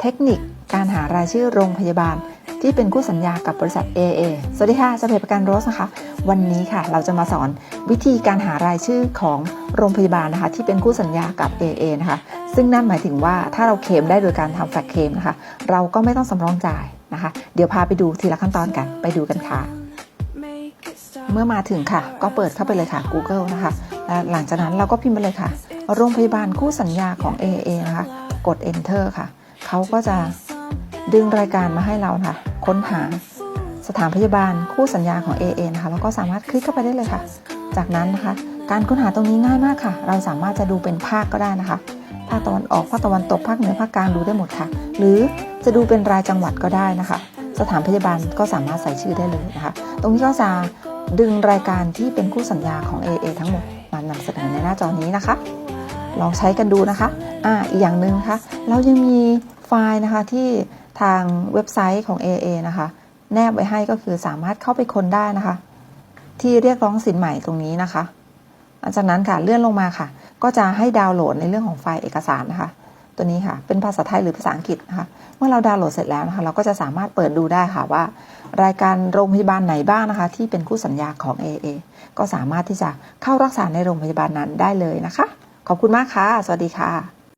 เทคนิคการหารายชื่อโรงพยาบาล ที่เป็นคู่สัญญากับบริษัท AA สวัสดีค่ะสเปประกันโรสนะคะ วันนี้ค่ะเราจะมาสอนวิธีการหารายชื่อของโรงพยาบาลนะคะ ที่เป็นคู่สัญญากับ AA นะคะ ซึ่งนั่นหมายถึงว่าถ้าเราเคลมได้โดยการทำแฟกเคลมนะคะ เราก็ไม่ต้องสำรองจ่ายนะคะ เดี๋ยวพาไปดูทีละขั้นตอนกันไปดูกันค่ะ เมื่อมาถึงค่ะ ก็เปิดเข้าไปเลยค่ะ Google นะคะและหลังจากนั้นเราก็พิมพ์ไปเลยค่ะ โรงพยาบาลคู่สัญญาของ AA นะคะ กด Enter ค่ะ เขาก็จะดึงรายการมาให้เราค่ะ ค้นหาสถานพยาบาลคู่สัญญาของ AA นะคะแล้วก็สามารถคลิกเข้าไปได้เลยค่ะ จากนั้นนะคะ การค้นหาตรงนี้ง่ายมากค่ะ เราสามารถจะดูเป็นภาคก็ได้นะคะภาคตะวันออกภาคตะวันตกภาคเหนือภาคกลางดูได้หมดค่ะ หรือจะดูเป็นรายจังหวัดก็ได้นะคะ สถานพยาบาลก็สามารถใส่ชื่อได้เลยนะคะ ตรงนี้ก็จะดึงรายการที่เป็นคู่สัญญาของ AA ทั้งหมดมานำเสนอในหน้าจอนี้นะคะ ลองใช้กันดูนะคะอ่าอีกอย่างหนึ่งคะเรายังมี ไฟล์นะคะที่ทางเว็บไซต์ของ AA นะคะ แนบไว้ให้ก็คือสามารถเข้าไปค้นได้นะคะ ที่เรียกร้องสินใหม่ตรงนี้นะคะหลังจากนั้นค่ะเลื่อนลงมาค่ะ ก็จะให้ดาวน์โหลดในเรื่องของไฟล์เอกสารนะคะ ตัวนี้ค่ะ เป็นภาษาไทยหรือภาษาอังกฤษนะคะ เมื่อเราดาวน์โหลดเสร็จแล้วนะคะ เราก็จะสามารถเปิดดูได้ค่ะว่า รายการโรงพยาบาลไหนบ้างนะคะ ที่เป็นคู่สัญญาของ AA ก็สามารถที่จะเข้ารักษาในโรงพยาบาลนั้นได้เลยนะคะ ขอบคุณมากค่ะ สวัสดีค่ะ